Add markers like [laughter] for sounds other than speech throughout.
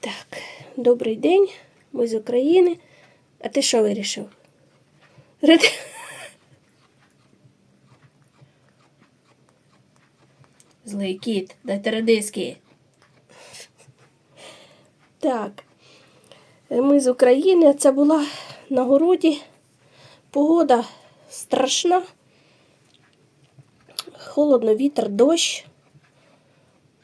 Так, добрий день. Ми з України. А ти що вирішив? Ред... Злий кіт, дайте редиски. Так. Ми з України. Це була на городі. Погода страшна. Холодно, вітер, дощ.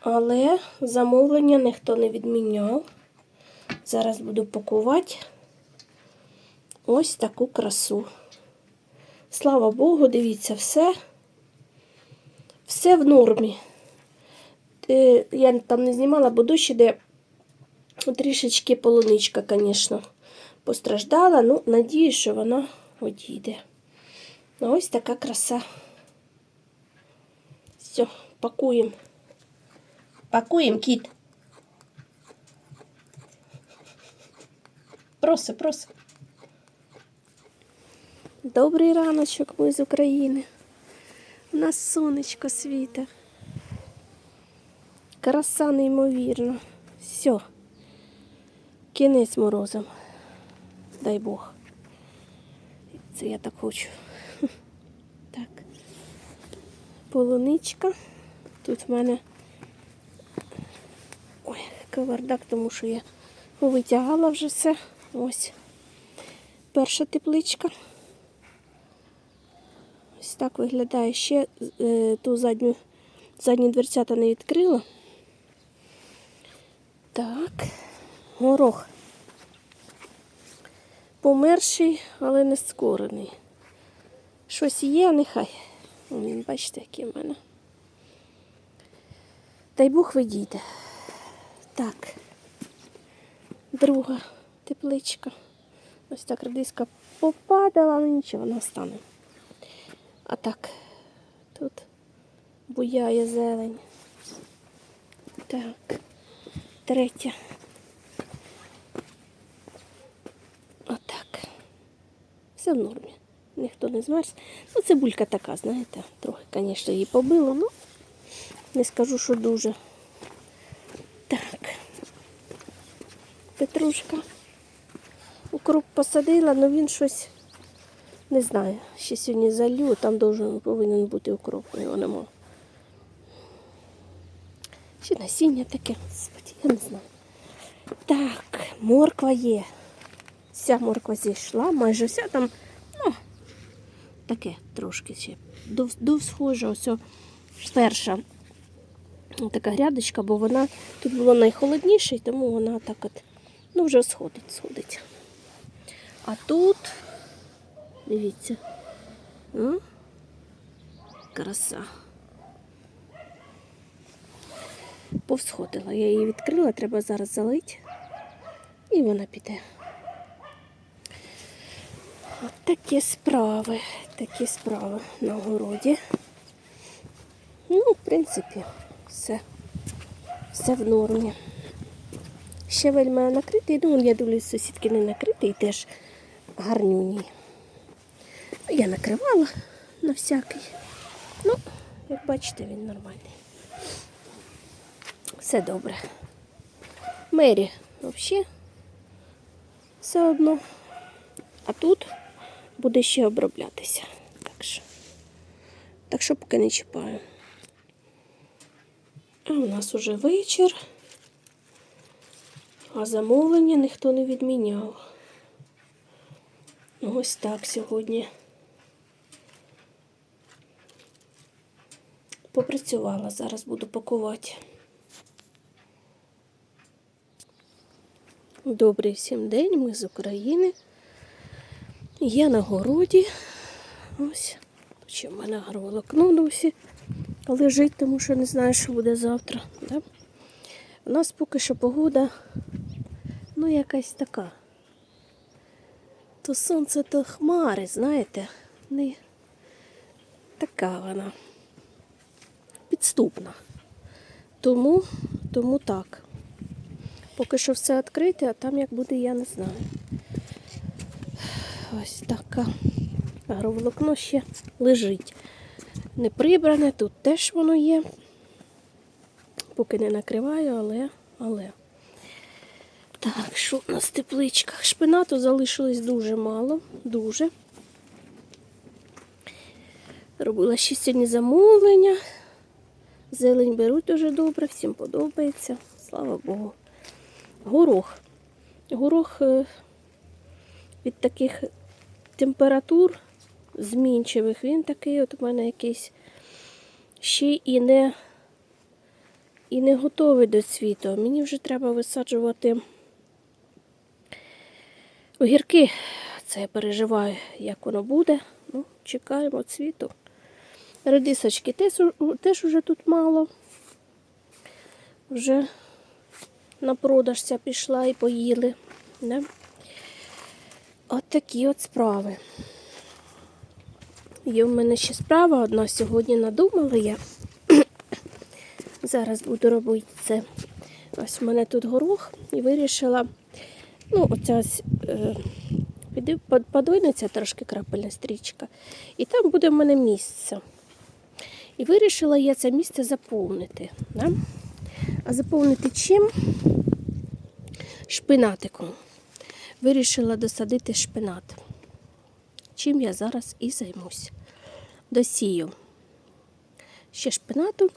Але замовлення ніхто не відміняв. Зараз буду пакувати ось таку красу. Слава Богу, дивіться, все. Все в нормі. Е, Я там не знімала, бо дощ іде трішечки полуничка, звісно, постраждала. Ну, надію, що вона одійде. Ось така краса. Все, пакуємо. Пакуємо, кіт. Проси, проси. Добрий раночок, ми з України. У нас сонечко світе. Краса неймовірна. Все. Кінець морозом. Дай Бог. Це я так хочу. [laughs] Так. Полуничка. Тут в мене ой, кавардак, тому що я витягала вже все. Ось. Перша тепличка. Ось так виглядає. Ще е, ту задню, задні дверцята не відкрила. Так, горох. Померший, але не скорений. Щось є, нехай. Він, бачите, який в мене. Дай Бог видійте. Так. Друга тепличка. Ось так редиска попадала, але нічого, вона стане. А так, тут буяє зелень. Так, третя. Отак. Все в нормі. Ніхто не змерз. Ну, цибулька така, знаєте, трохи, звісно, її побило, ну не скажу, що дуже. Петрушка. Укроп посадила, але він щось не знаю. Ще сьогодні залью, там должен, повинен бути укроп, його нема. Ще насіння таке, господи, я не знаю. Так, морква є. Вся морква зійшла, майже вся там, ну, таке трошки ще. Дов, дов схоже, ось перша така грядочка, бо вона тут було найхолодніше, тому вона так от, ну, вже сходить, сходить. А тут, дивіться, краса. Повсходила. Я її відкрила, треба зараз залити. І вона піде. От такі справи, такі справи на городі. Ну, в принципі, все, все в нормі. Ще вельми накритий, ну, я дивлюсь, сусідки не накритий, теж гарнюній. Я накривала на всякий. Ну, як бачите, він нормальний. Все добре. Мері взагалі все одно. А тут буде ще оброблятися. Так що, так що поки не чіпаю. А у нас уже вечір. А замовлення ніхто не відміняв. Ну, Ось так сьогодні. Попрацювала, зараз буду пакувати. Добрий всім день, ми з України. Я на городі. Ось. Тут в мене агроволокно досі лежить, тому що не знаю, що буде завтра. Да? У нас поки що погода, ну, якась така. То сонце, то хмари, знаєте, не така вона підступна. Тому, тому так. Поки що все відкрите, а там як буде, я не знаю. Ось така. Агроволокно ще лежить. Не прибране, тут теж воно є. Поки не накриваю, але, але. Що у нас в тепличках? Шпинату залишилось дуже мало, дуже. Робила ще замовлення. Зелень беруть дуже добре, всім подобається. Слава Богу. Горох. Горох е, від таких температур змінчивих, він такий от у мене якийсь ще і не, і не готовий до цвіту. Мені вже треба висаджувати огірки. Це я переживаю, як воно буде. Ну, чекаємо цвіту. Редисочки теж, теж уже тут мало. Вже на продажця пішла і поїли. Да? От такі от справи. Є в мене ще справа одна сьогодні надумала я. [coughs] Зараз буду робити це. Ось в мене тут горох і вирішила, ну, оця піди- подвинеться трошки крапельна стрічка. І там буде в мене місце. І вирішила я це місце заповнити. Да? А заповнити чим? Шпинатиком. Вирішила досадити шпинат. Чим я зараз і займусь. Досію. Ще шпинату.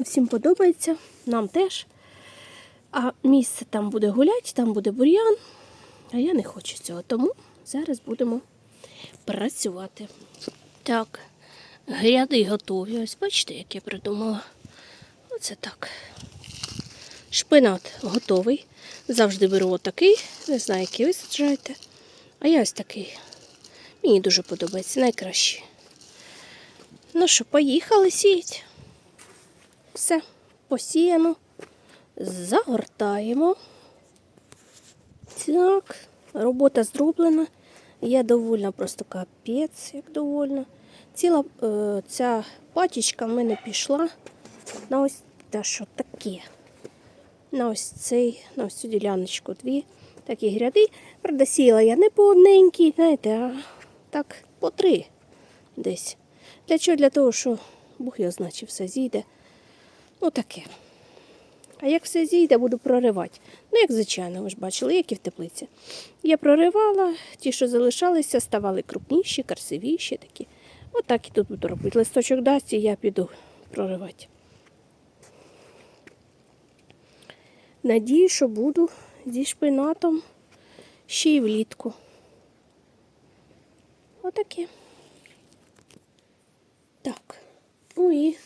Всім подобається, нам теж. А місце там буде гулять, там буде бур'ян. А я не хочу цього. Тому зараз будемо працювати. Так, гряди готові. Ось бачите, як я придумала. Оце так. Шпинат готовий. Завжди беру отакий. Не знаю, який ви саджаєте. А я ось такий. Мені дуже подобається, найкращий. Ну що, поїхали сіять. Все, посіяно. Загортаємо. Так, робота зроблена. Я довольна, просто капець, як довольна. Ціла е, ця пачечка в мене пішла на ось те, що таке. На ось цей, на ось цю діляночку дві такі гряди. Правда, сіяла я не по одненькій, знаєте, а так по три десь. Для чого? Для того, що Бог його значить, все зійде. Ну таке. А як все зійде, буду проривати. Ну, як звичайно, ви ж бачили, як і в теплиці. Я проривала, ті, що залишалися, ставали крупніші, красивіші такі. Отак і тут буду робити. Листочок дасть і я піду проривати. Надію, що буду зі шпинатом ще й влітку. Отаке. Так. Ну і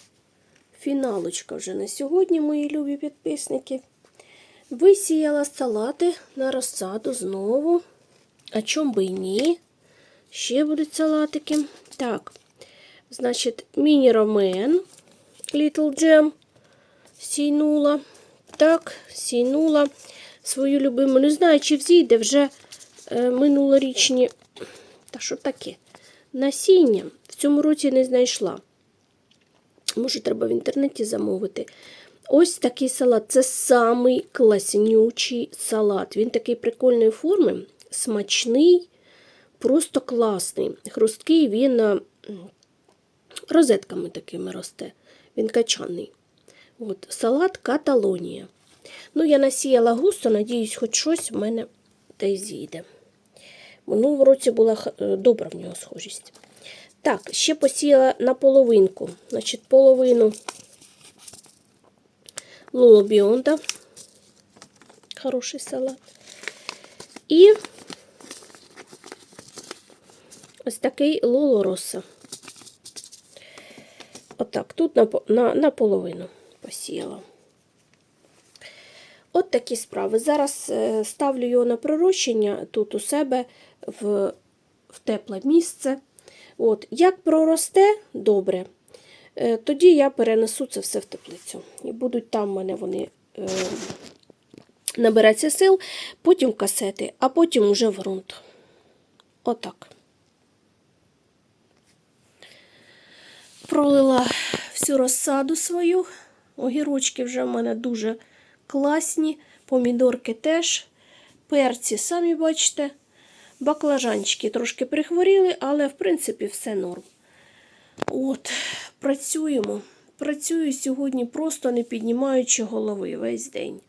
фіналочка вже на сьогодні, мої любі підписники. Висіяла салати на розсаду знову. А чом би й ні? Ще будуть салатики. Так, значить, міні-ромен Little Jam сійнула. Так, сійнула свою любиму. Не знаю, чи взійде вже е, минулорічні. Та що таке? Насіння в цьому році не знайшла. Може, треба в інтернеті замовити. Ось такий салат. Це самий класнючий салат. Він такий прикольної форми, смачний, просто класний. Хрусткий він е, розетками такими росте. Він качаний. От, салат Каталонія. Ну, я насіяла густо, надіюсь, хоч щось в мене та й зійде. Минулого році була е, добра в нього схожість. Так, ще посіяла на половинку. Значить, половину лолобіонда. Хороший салат. І ось такий Лоло Роса. Отак, тут на, на, на половину посіяла. От такі справи. Зараз е, ставлю його на пророщення тут у себе в, в тепле місце. От. Як проросте добре, е, тоді я перенесу це все в теплицю. І будуть там в мене вони е, набереться сил, потім касети, а потім уже в ґрунт. Отак. Пролила всю розсаду свою. Огірочки вже в мене дуже класні, помідорки теж, перці, самі бачите, баклажанчики трошки прихворіли, але в принципі все норм. От, працюємо. Працюю сьогодні, просто не піднімаючи голови весь день.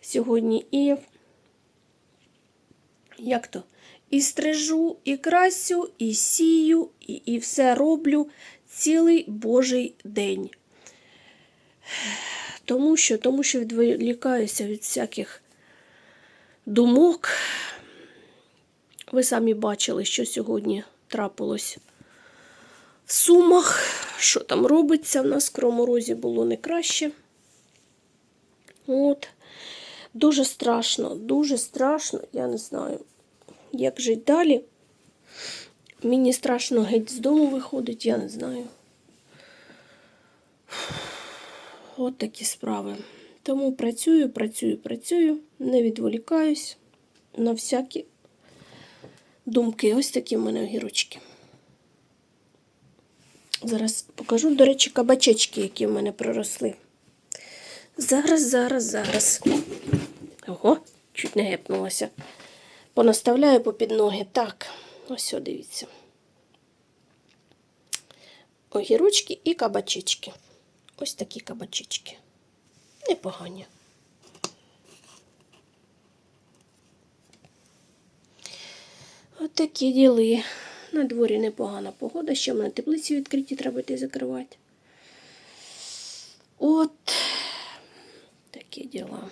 Сьогодні і як то, і стрижу, і красю, і сію, і, і все роблю цілий Божий день. Тому що, тому що відволікаюся від всяких думок. Ви самі бачили, що сьогодні трапилось в Сумах. Що там робиться? В нас в Кроморозі було не краще. От. Дуже страшно, дуже страшно, я не знаю, як жити далі. Мені страшно геть з дому виходить, я не знаю. От такі справи. Тому працюю, працюю, працюю, не відволікаюсь на всякі думки. Ось такі в мене огірочки. Зараз покажу, до речі, кабачечки, які в мене проросли. Зараз, зараз, зараз. Ого, чуть не гепнулася. Понаставляю попід ноги. Так, ось о, дивіться. Огірочки і кабачечки. Ось такі кабачечки. Непогані. От діли. На дворі непогана погода, ще в мене теплиці відкриті, треба йти закривати. От такі діла.